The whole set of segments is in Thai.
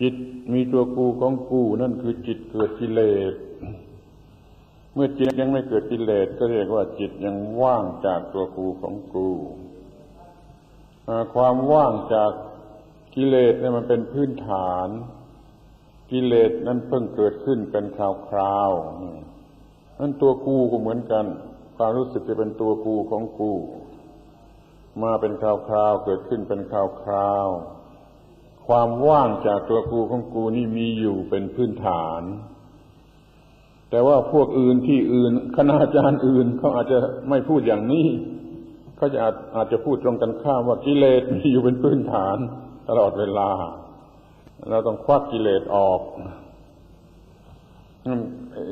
จิตมีตัวกูของกูนั่นคือจิตเกิดกิเลส เมื่อจิตยังไม่เกิดกิเลสก็เรียกว่าจิตยังว่างจากตัวกูของกูความว่างจากกิเลสเนี่ยมันเป็นพื้นฐาน กิเลสนั้นเพิ่งเกิดขึ้นเป็นคราวๆนั่นตัวกูก็เหมือนกัน ความรู้สึกจะเป็นตัวกูของกู มาเป็นคราวๆเกิดขึ้นเป็นคราวๆ ความว่างจากตัวกูของกูนี่มีอยู่เป็นพื้นฐาน แต่ว่าพวกอื่นที่อื่น คณาจารย์อื่นเขาอาจจะไม่พูดอย่างนี้เขาจะอาจอาจจะพูดตรงกันข้ามว่ากิเลสมีอยู่เป็นพื้นฐาน ตลอดเวลา เราต้องควักกิเลสออก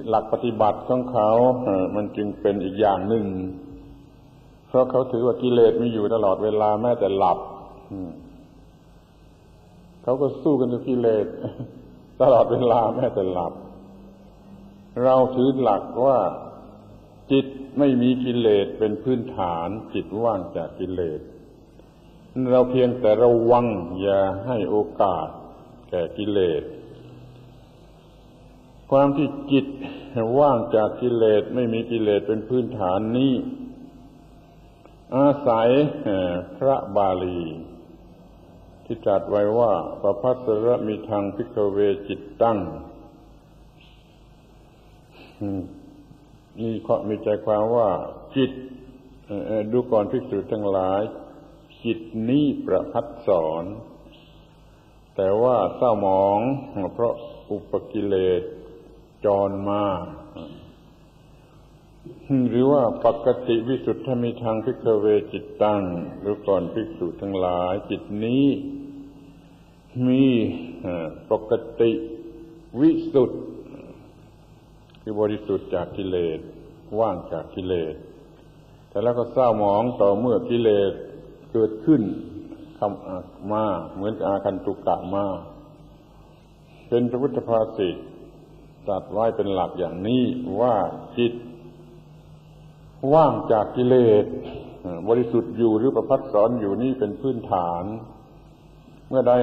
หลักปฏิบัติของเขามันจึงเป็นอีกอย่างหนึ่ง เพราะเขาถือว่ากิเลสมีอยู่ตลอดเวลาแม้แต่หลับ เขาก็สู้กันกับกิเลสตลอดเวลาแม้แต่หลับ เราถือหลักว่าจิตไม่มีกิเลสเป็นพื้นฐานจิตว่างจากกิเลส เราเพียงแต่ระวังอย่าให้โอกาสแก่กิเลส ความที่จิตว่างจากกิเลสไม่มีกิเลสเป็นพื้นฐานนี้ อาศัยพระบาลี ที่จัดไว้ว่าประพัสระมีทางพิกเวจิตตั้งนี่มีใจความว่า จิตดูก่อนพิกษุทั้งหลาย จิตนี้ประพัดสอน แต่ว่าเศร้าหมอง เพราะอุปกิเลสจรมาหรือว่าปกติวิสุทธมีทางพิกเวจิตตั้งหรือก่อนภิกษุทั้งหลาย จิตนี้ มีปกติวิสุทธคือบริสุทธิ์จากกิเลสว่างจากกิเลสแต่แล้วก็เศร้าหมองต่อเมื่อกิเลสเกิดขึ้นคำมาเหมือนอาคันตุกะมาเป็นพระพุทธภาษิตตัดไว้เป็นหลักอย่างนี้ว่าจิต ว่างจากกิเลสบริสุทธิ์อยู่หรือประพัดสอนอยู่นี่เป็นพื้นฐาน มื่อได้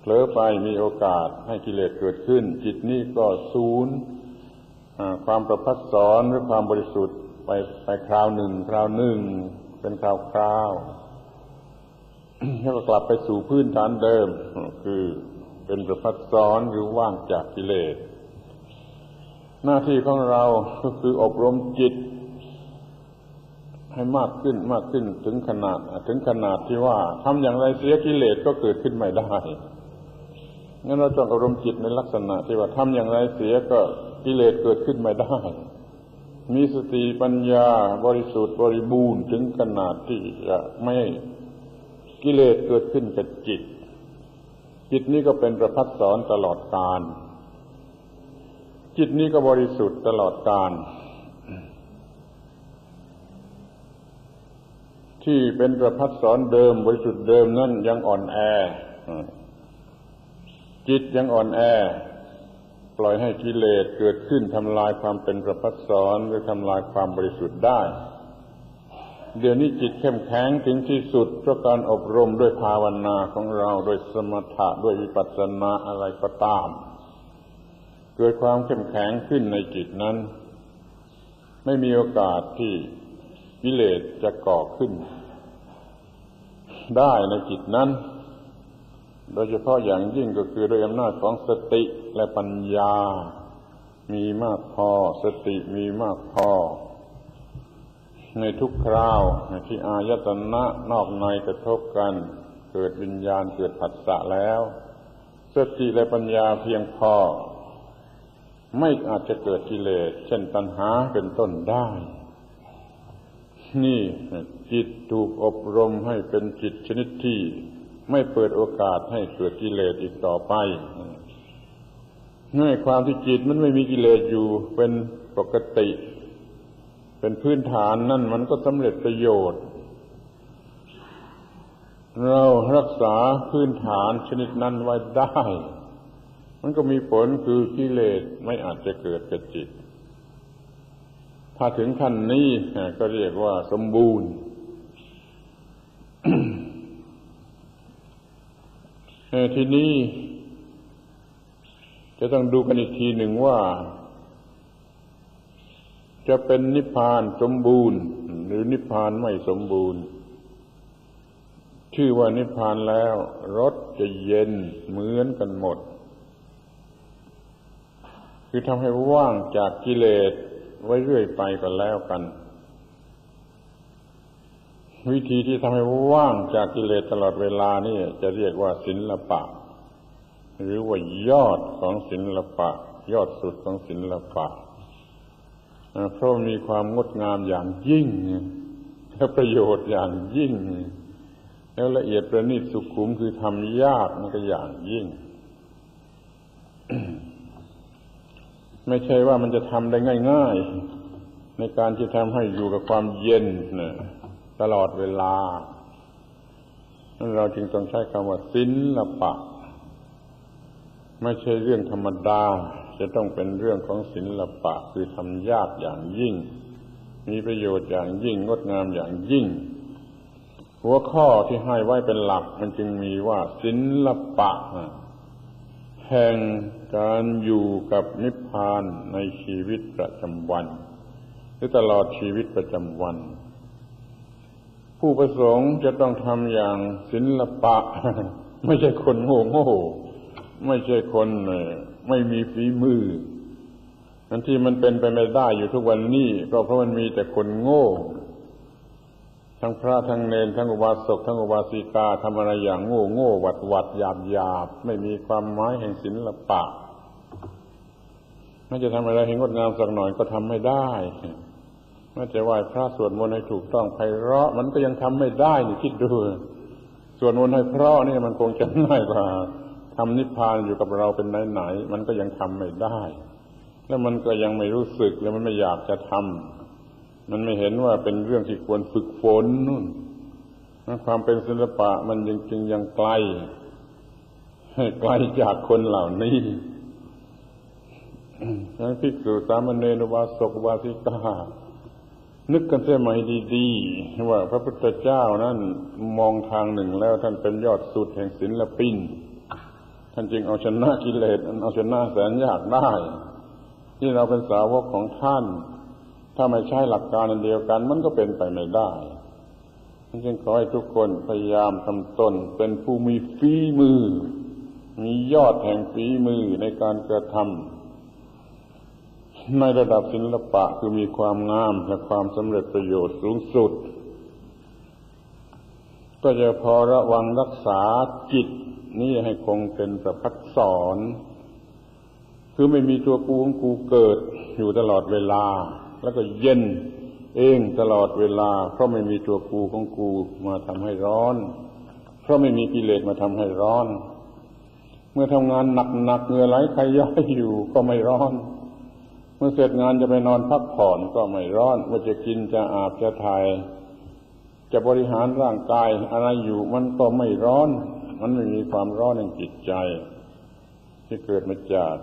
เผลอไปมีโอกาสให้กิเลสเกิดขึ้น จิตนี้ก็ศูนย์ความประพัดสอนหรือความบริสุทธิ์ไปไปคราวหนึ่ง คราวหนึ่ง เป็นคราวคราวแล้วก็กลับไปสู่พื้นฐานเดิม คือเป็นประพัดสอนหรือว่างจากกิเลส หน้าที่ของเราก็คืออบรมจิต ให้มากขึ้นมากขึ้นถึงขนาดถึงขนาดที่ว่าทำอย่างไรเสียกิเลสก็เกิดขึ้นไม่ได้งั้นเราต้องอบรมจิตในลักษณะที่ว่าทำอย่างไรเสียก็กิเลสเกิดขึ้นไม่ได้ มีสติปัญญาบริสุทธิ์บริบูรณ์ถึงขนาดที่จะไม่กิเลสเกิดขึ้นกับจิต จิตนี้ก็เป็นประพัดสอนตลอดกาลจิตนี้ก็บริสุทธิ์ตลอดกาล ที่เป็นประพัดสอนเดิมบริสุทธิ์เดิมนั่นยังอ่อนแอ จิตยังอ่อนแอ ปล่อยให้กิเลสเกิดขึ้นทำลายความเป็นประพัดสอนหรือทำลายความบริสุทธิ์ได้ เดี๋ยวนี้จิตเข้มแข็งถึงที่สุดเพราะการอบรมด้วยภาวนาของเราโดยสมถะด้วยวิปัสสนาอะไรก็ตาม เกิดความเข้มแข็งขึ้นในจิตนั้น ไม่มีโอกาสที่ กิเลสจะก่อขึ้น ได้ในจิตนั้น โดยเฉพาะอย่างยิ่งก็คือโดยอำนาจของสติและปัญญา มีมากพอ สติมีมากพอ ในทุกคราวที่อายตนะนอกในกระทบกัน เกิดวิญญาณเกิดผัสสะแล้ว สติและปัญญาเพียงพอ ไม่อาจจะเกิดกิเลสเช่นตัณหาเป็นต้นได้ นี่จิตถูกอบรมให้เป็นจิตชนิดที่ไม่เปิดโอกาสให้เกิดกิเลสอีกต่อไปเนื่อความที่จิตมันไม่มีกิเลสอยู่เป็นปกติ เป็นพื้นฐานนั่นมันก็สำเร็จประโยชน์ เรารักษาพื้นฐานชนิดนั้นไว้ได้ มันก็มีผลคือกิเลสไม่อาจจะเกิดกับจิต ถ้าถึงขั้นนี้ก็เรียกว่าสมบูรณ์ทีนี้จะต้องดูกันอีกทีหนึ่งว่า จะเป็นนิพพานสมบูรณ์ หรือนิพพานไม่สมบูรณ์ ชื่อว่านิพพานแล้วรสจะเย็นเหมือนกันหมด คือทำให้ว่างจากกิเลส ไว้เรื่อยไปก็แล้วกัน วิธีที่ทำให้ว่างจากกิเลสตลอดเวลานี่จะเรียกว่าศิละปะ หรือว่ายอดของศิละปะ ยอดสุดของศิละปะเพราะมีความงดงามอย่างยิ่งและประโยชน์อย่างยิ่ง แล้วละเอียดประณีตสุขุมคือทำยากมันก็อย่างยิ่ง ไม่ใช่ว่ามันจะทำได้ง่าย ๆ ในการที่ทำให้อยู่กับความเย็นนะตลอดเวลา เราจึงต้องใช้คำว่าศิละปะ ไม่ใช่เรื่องธรรมดา จะต้องเป็นเรื่องของศิละปะ คือทำยากอย่างยิ่ง มีประโยชน์อย่างยิ่ง งดงามอย่างยิ่ง หัวข้อที่ให้ไว้เป็นหลัก มันจึงมีว่าศิละปะ แห่งการอยู่กับนิพพานในชีวิตประจำวัน หรือตลอดชีวิตประจำวัน ผู้ประสงค์จะต้องทำอย่างศิละปะ ไม่ใช่คนโง่โง่ไม่ใช่คนไม่มีฝีมืออันที่มันเป็นไปไม่ได้อยู่ทุกวันนี้ก็เพราะมันมีแต่คนโง่ ทั้งพระทั้งเนรทั้งอุบาสกทั้งอุบาสิกาทำอะไรอย่างโง่โง่วัดหวัดหยาบหยาบไม่มีความหมายแห่งศิละปะน่าจะทำอะไรให้งดงามสักหน่อยก็ทำไม่ได้น่าจะไหว้พระสวดมนต์ให้ถูกต้องไพเราะ มันก็ยังทำไม่ได้นี่คิดดูสวดมนต์ให้พระนี่มันคงจะง่ายกว่าทำนิพพานอยู่กับเราเป็นไหนๆมันก็ยังทำไม่ได้ แล้วมันก็ยังไม่รู้สึกแล้วมันไม่อยากจะทำ มันไม่เห็นว่าเป็นเรื่องที่ควรฝึกฝนนู่นความเป็นศิลปะมันยังจริงยังไกลไกลจากคนเหล่านี้ทั้งภิกษุสามเณรวาสกวาสิกานึกกันเสียใหม่ดีๆว่าพระพุทธเจ้านั้นมองทางหนึ่งแล้วท่านเป็นยอดสุดแห่งศิลปิน ท่านจึงเอาชนะกิเลสเอาชนะแสนยากได้ ที่เราเป็นสาวกของท่าน ถ้าไม่ใช้หลักการเดียวกัน มันก็เป็นไปไม่ได้ฉันขอให้ทุกคนพยายามทำตนเป็นผู้มีฝีมือ มียอดแห่งฝีมือในการกระทำในระดับศิลปะคือมีความงามและความสำเร็จประโยชน์สูงสุด ก็จะพอระวังรักษาจิตนี่ให้คงเป็นประพัดสอน คือไม่มีตัวกูของกูเกิดอยู่ตลอดเวลา แล้วก็เย็นเองตลอดเวลา เพราะไม่มีตัวกูของกูมาทำให้ร้อน เพราะไม่มีกิเลสมาทำให้ร้อน เมื่อทำงานหนักๆเหงื่อไหลใครย้ายอยู่ก็ไม่ร้อน เมื่อเสร็จงานจะไปนอนพักผ่อนก็ไม่ร้อน เมื่อจะกินจะอาบจะถ่าย จะบริหารร่างกายอะไรอยู่มันก็ไม่ร้อน มันไม่มีความร้อนในจิตใจ ที่เกิดมาจาก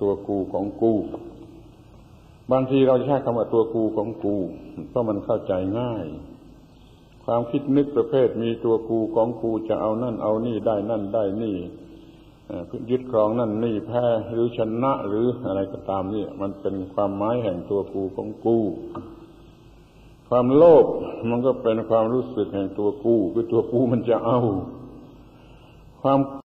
ตัวกูของกู บางทีเราจะใช้คำว่าตัวกูของกูเพราะมันเข้าใจง่าย ความคิดนึกประเภทมีตัวกูของกูจะเอานั่นเอานี่ได้นั่นได้นี่ยึดครองนั่นนี่แพ้หรือชนะหรืออะไรก็ตามนี่มันเป็นความหมายแห่งตัวกูของกู ความโลภมันก็เป็นความรู้สึกแห่งตัวกูคือตัวกูมันจะเอา ความ